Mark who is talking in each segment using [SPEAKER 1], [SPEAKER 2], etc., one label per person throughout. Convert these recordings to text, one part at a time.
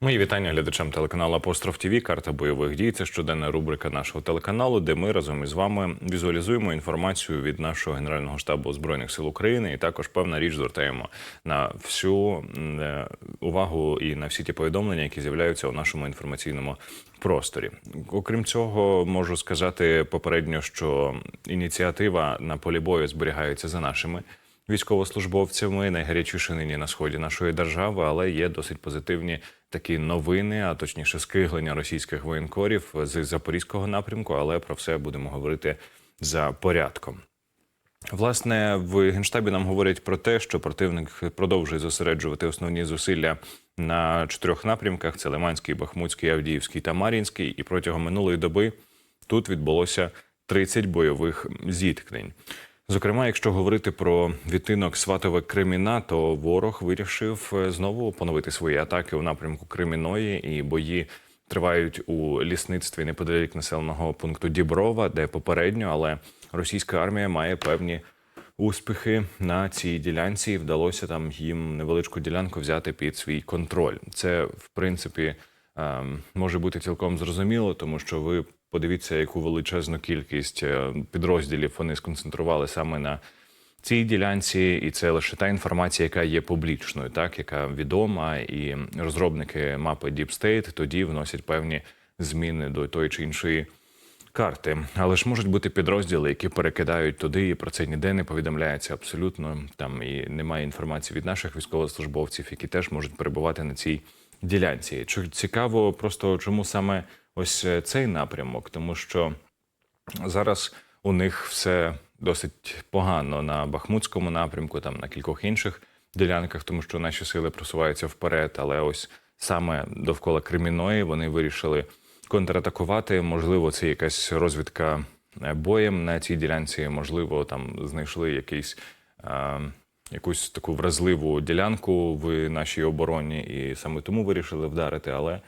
[SPEAKER 1] Мої вітання глядачам телеканалу Апостроф ТВ. Карта бойових дій. Це щоденна рубрика нашого телеканалу, де ми разом із вами візуалізуємо інформацію від нашого генерального штабу збройних сил України. І також певна річ звертаємо на всю е, увагу і на всі ті повідомлення, які з'являються у нашому інформаційному просторі. Окрім цього, можу сказати попередньо, що ініціатива на полі бою зберігається за нашими військовослужбовцями, найгарячіше нині на сході нашої держави, але є досить позитивні такі новини, а точніше скиглення російських воєнкорів з запорізького напрямку. Але про все будемо говорити за порядком. Власне, в генштабі нам говорять про те, що противник продовжує зосереджувати основні зусилля на чотирьох напрямках: це Лиманський, Бахмутський, Авдіївський та Мар'їнський. І протягом минулої доби тут відбулося 30 бойових зіткнень. Зокрема, якщо говорити про відтинок Сватове Креміна, то ворог вирішив е, знову поновити свої атаки у напрямку Креміної, і бої тривають у лісництві неподалік населеного пункту Діброва, де попередньо, але російська армія має певні успіхи на цій ділянці. і Вдалося там їм невеличку ділянку взяти під свій контроль. Це в принципі ем, може бути цілком зрозуміло, тому що ви подивіться, яку величезну кількість е, підрозділів вони сконцентрували саме на цій ділянці, і це лише та інформація, яка є публічною, так яка відома, і розробники мапи Deep State тоді вносять певні зміни до тої чи іншої карти. Але ж можуть бути підрозділи, які перекидають туди, і про це ніде не повідомляється абсолютно. Там і немає інформації від наших військовослужбовців, які теж можуть перебувати на цій ділянці. Чи цікаво, просто чому саме ось е, цей напрямок, тому що зараз у них все досить погано на Бахмутському напрямку, там на кількох інших ділянках, тому що наші сили просуваються вперед. Але ось саме довкола Креміної вони вирішили контратакувати. Можливо, це якась розвідка е, боєм на цій ділянці. Можливо, там знайшли якийсь. е, Якусь таку вразливу ділянку в нашій обороні, і саме тому вирішили вдарити. Але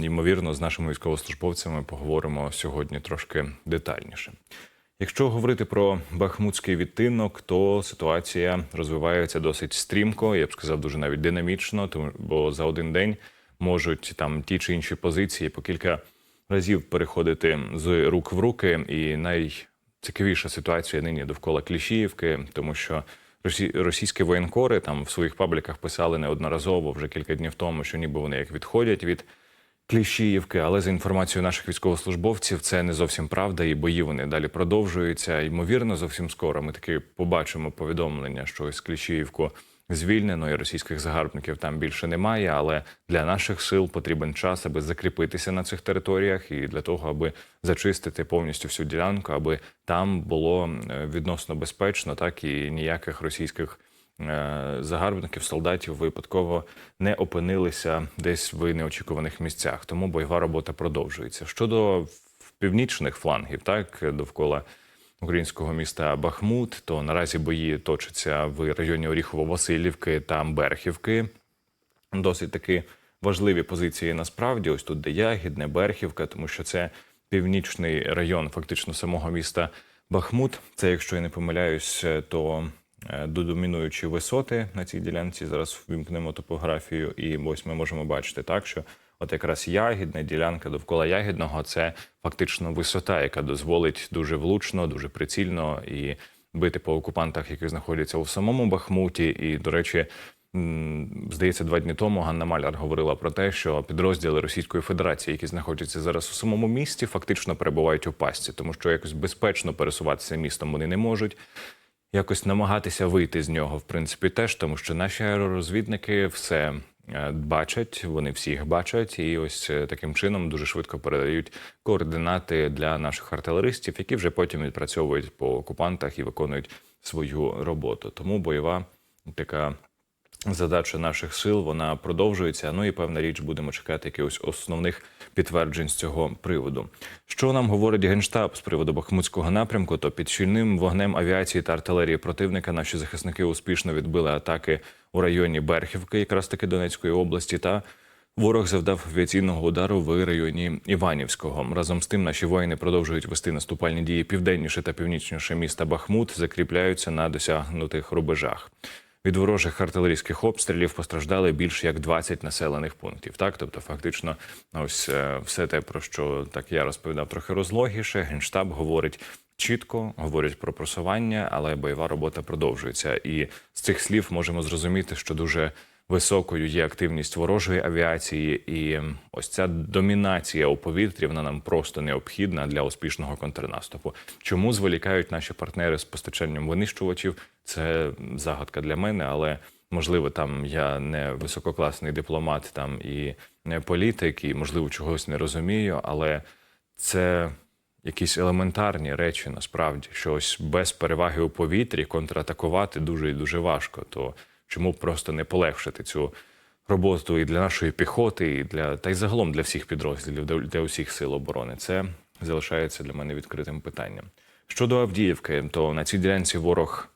[SPEAKER 1] ймовірно, з нашими військовослужбовцями поговоримо сьогодні трошки детальніше. Якщо говорити про бахмутський відтинок, то ситуація розвивається досить стрімко, я б сказав, дуже навіть динамічно, тому бо за один день можуть там ті чи інші позиції по кілька разів переходити з рук в руки. І найцікавіша ситуація нині довкола Кліщіївки, тому що російські воєнкори там в своїх пабліках писали неодноразово вже кілька днів тому, що ніби вони як відходять від Кліщіївки, але за інформацією наших військовослужбовців, це не зовсім правда, і бої вони далі продовжуються. Ймовірно, зовсім скоро ми таки побачимо повідомлення, що ось Кліщіївку звільнено, і російських загарбників там більше немає. Але для наших сил потрібен час, аби закріпитися на цих територіях, і для того, аби зачистити повністю всю ділянку, аби там було е, відносно безпечно, так і ніяких російських загарбників, солдатів випадково не опинилися десь в неочікуваних місцях. Тому бойова робота продовжується. Щодо північних флангів, так довкола українського міста Бахмут, то наразі бої точаться в районі Оріхово-Василівки та Берхівки. Досить таки важливі позиції насправді. Ось тут де Ягідне, Берхівка, тому що це північний район фактично самого міста Бахмут. Це, якщо я не помиляюсь, то е, домінуючі висоти на цій ділянці. Зараз вімкнемо топографію, і ось ми можемо бачити так, що от якраз ягідна ділянка довкола ягідного це фактично висота, яка дозволить дуже влучно, дуже прицільно і бити по окупантах, які знаходяться у самому Бахмуті. І, до речі, здається, два дні тому Ганна Маляр говорила про те, що підрозділи Російської Федерації, які знаходяться зараз у самому місті, фактично перебувають у пастці, тому що якось безпечно пересуватися містом вони не можуть. Якось намагатися вийти з нього, в принципі, теж, тому що наші аеророзвідники все е, бачать, вони всі їх бачать, і ось е, таким чином дуже швидко передають координати для наших артилеристів, які вже потім відпрацьовують по окупантах і виконують свою роботу. Тому бойова така задача наших сил вона продовжується. Ну і певна річ будемо чекати якихось основних підтверджень з цього приводу. Що нам говорить генштаб з приводу Бахмутського напрямку? То під щільним вогнем авіації та артилерії противника наші захисники успішно відбили атаки у районі Берхівки, якраз таки Донецької області, та Ворог завдав авіаційного удару в районі Іванівського. Разом з тим, наші воїни продовжують вести наступальні дії південніше та північніше міста Бахмут, закріпляються на досягнутих рубежах. Від ворожих артилерійських обстрілів постраждали більше як 20 населених пунктів. Так, тобто, фактично, ось е, все те, про що так я розповідав трохи розлогіше. Генштаб говорить чітко, говорять про просування, але бойова робота продовжується. І з цих слів можемо зрозуміти, що дуже високою є активність ворожої авіації, і ось ця домінація у повітрі вона нам просто необхідна для успішного контрнаступу. Чому зволікають наші партнери з постачанням винищувачів? Це загадка для мене, але можливо, там я не висококласний дипломат, там і не політик, і можливо чогось не розумію, але це якісь елементарні речі насправді, що ось без переваги у повітрі контратакувати дуже і дуже важко. То чому просто не полегшити цю роботу і для нашої піхоти, і для та й загалом для всіх підрозділів, для, для усіх сил оборони? Це залишається для мене відкритим питанням. Щодо Авдіївки, то на цій ділянці ворог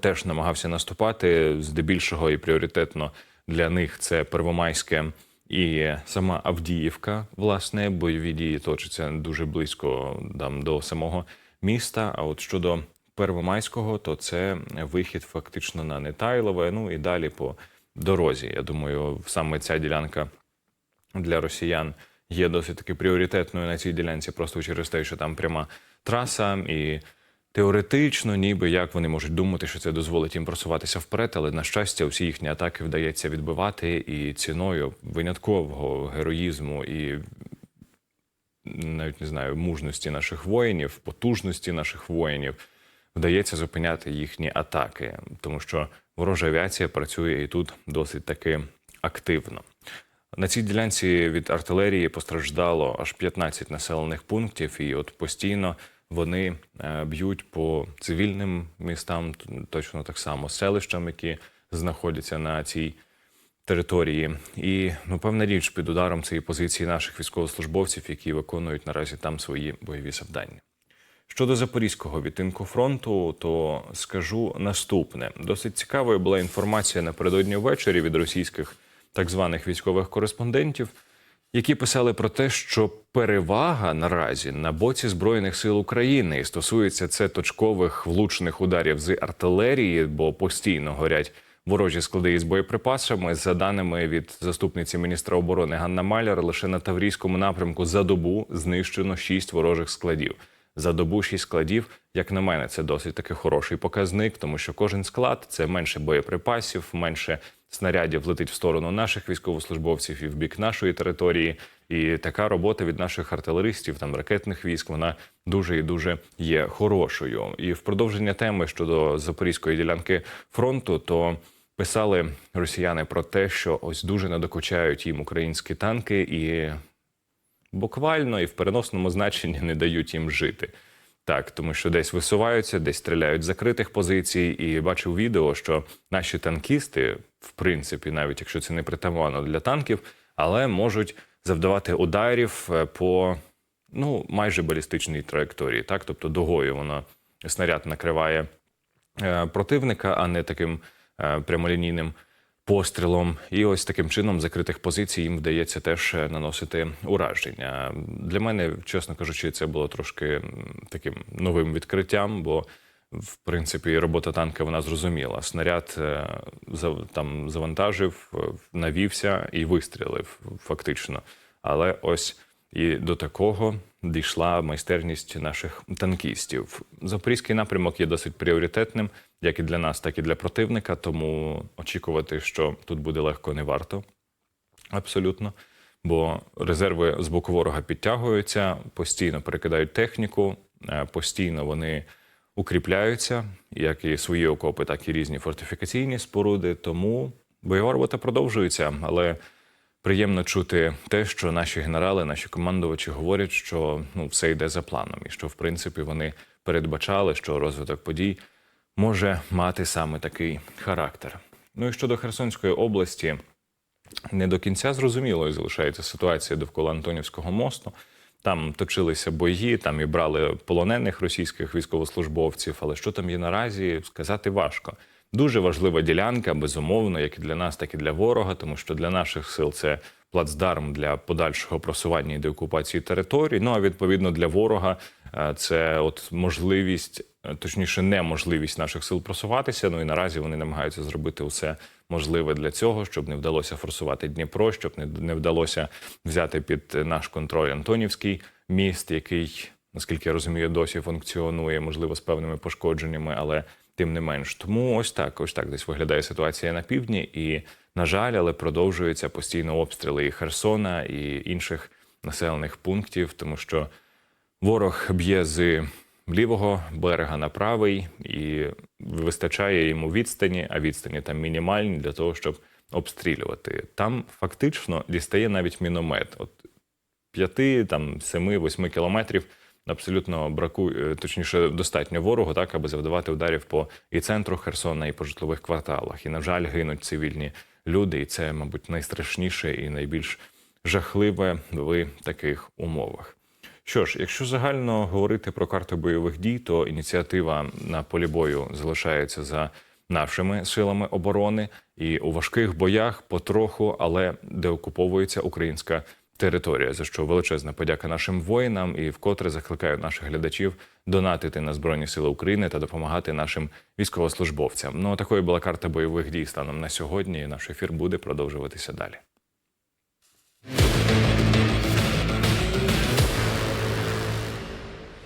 [SPEAKER 1] теж намагався наступати. Здебільшого і пріоритетно для них це Первомайське і сама Авдіївка. Власне, бойові дії точаться дуже близько там до самого міста. А от щодо Первомайського, то це вихід фактично на Нетайлове. Ну і далі по дорозі. Я думаю, саме ця ділянка для росіян є досить таки пріоритетною на цій ділянці, просто через те, що там пряма траса, і теоретично, ніби як вони можуть думати, що це дозволить їм просуватися вперед, але на щастя, усі їхні атаки вдається відбивати і ціною виняткового героїзму і навіть не знаю мужності наших воїнів, потужності наших воїнів. Вдається зупиняти їхні атаки, тому що ворожа авіація працює і тут досить таки активно. На цій ділянці від артилерії постраждало аж 15 населених пунктів, і от постійно вони е, б'ють по цивільним містам, точно так само селищам, які знаходяться на цій території. І ну, певна річ під ударом цієї позиції наших військовослужбовців, які виконують наразі там свої бойові завдання. Щодо запорізького відтинку фронту, то скажу наступне: досить цікавою була інформація напередодні ввечері від російських так званих військових кореспондентів, які писали про те, що перевага наразі на боці збройних сил України і стосується це точкових влучних ударів з артилерії, бо постійно горять ворожі склади із боєприпасами. За даними від заступниці міністра оборони Ганна Маляр, лише на Таврійському напрямку за добу знищено шість ворожих складів. За добу шість складів, як на мене, це досить таки хороший показник, тому що кожен склад це менше боєприпасів, менше снарядів летить в сторону наших військовослужбовців і в бік нашої території. І така робота від наших артилеристів, там ракетних військ, вона дуже і дуже є хорошою. І в продовження теми щодо запорізької ділянки фронту, то писали росіяни про те, що ось дуже надокучають їм українські танки і буквально і в переносному значенні не дають їм жити. Так, тому що десь висуваються, десь стріляють з закритих позицій, і бачив відео, що наші танкісти, в принципі, навіть якщо це не притаманно для танків, але можуть завдавати ударів е, по ну майже балістичній траєкторії. Так, тобто догою воно снаряд накриває е, противника, а не таким е, прямолінійним пострілом. І ось таким чином закритих позицій їм вдається теж е, наносити ураження. Для мене, чесно кажучи, це було трошки таким новим відкриттям, бо в принципі робота танка вона зрозуміла. Снаряд е, там завантажив, е, навівся і вистрілив фактично. Але ось і до такого дійшла майстерність наших танкістів. Запорізький напрямок є досить пріоритетним, як і для нас, так і для противника. Тому очікувати, що тут буде легко, не варто. Абсолютно. Бо резерви з боку ворога підтягуються, постійно перекидають техніку, е, постійно вони укріпляються, як і свої окопи, так і різні фортифікаційні споруди. Тому бойова робота продовжується, але приємно чути те, що наші генерали, наші командувачі говорять, що ну все йде за планом, і що в принципі вони передбачали, що розвиток подій може мати саме такий характер. Ну і щодо Херсонської області, не до кінця зрозумілою залишається ситуація довкола Антонівського мосту. Там точилися бої, там і брали полонених російських військовослужбовців. Але що там є наразі, сказати важко. Дуже важлива ділянка, безумовно, як і для нас, так і для ворога, тому що для наших сил це плацдарм для подальшого просування і деокупації територій. Ну а відповідно для ворога Е, Це от можливість, е, точніше, неможливість наших сил просуватися. Ну і наразі вони намагаються зробити усе можливе для цього, щоб не вдалося форсувати Дніпро, щоб не, не вдалося взяти під наш контроль Антонівський міст, який, наскільки я розумію, досі функціонує, можливо, з певними пошкодженнями, але тим не менш. Тому ось так, ось так десь виглядає ситуація на півдні. І, на жаль, але продовжуються постійно обстріли і Херсона, і інших населених пунктів, тому що ворог б'є з лівого берега на правий і вистачає йому відстані, а відстані там мінімальні для того, щоб обстрілювати. Там фактично дістає навіть міномет. От 5, там 7, 8 кілометрів абсолютно бракує, точніше, достатньо ворогу, так аби завдавати ударів по і центру Херсона, і по житлових кварталах. І на жаль, гинуть цивільні люди, і це, мабуть, найстрашніше і найбільш жахливе в таких умовах. Що ж, якщо загально говорити про карту бойових дій, то ініціатива на полі бою залишається за нашими силами оборони, і у важких боях потроху, але деокуповується українська територія, за що величезна подяка нашим воїнам і вкотре закликаю наших глядачів донатити на Збройні Сили України та допомагати нашим військовослужбовцям. Ну а такою була карта бойових дій станом на сьогодні. і Наш ефір буде продовжуватися далі.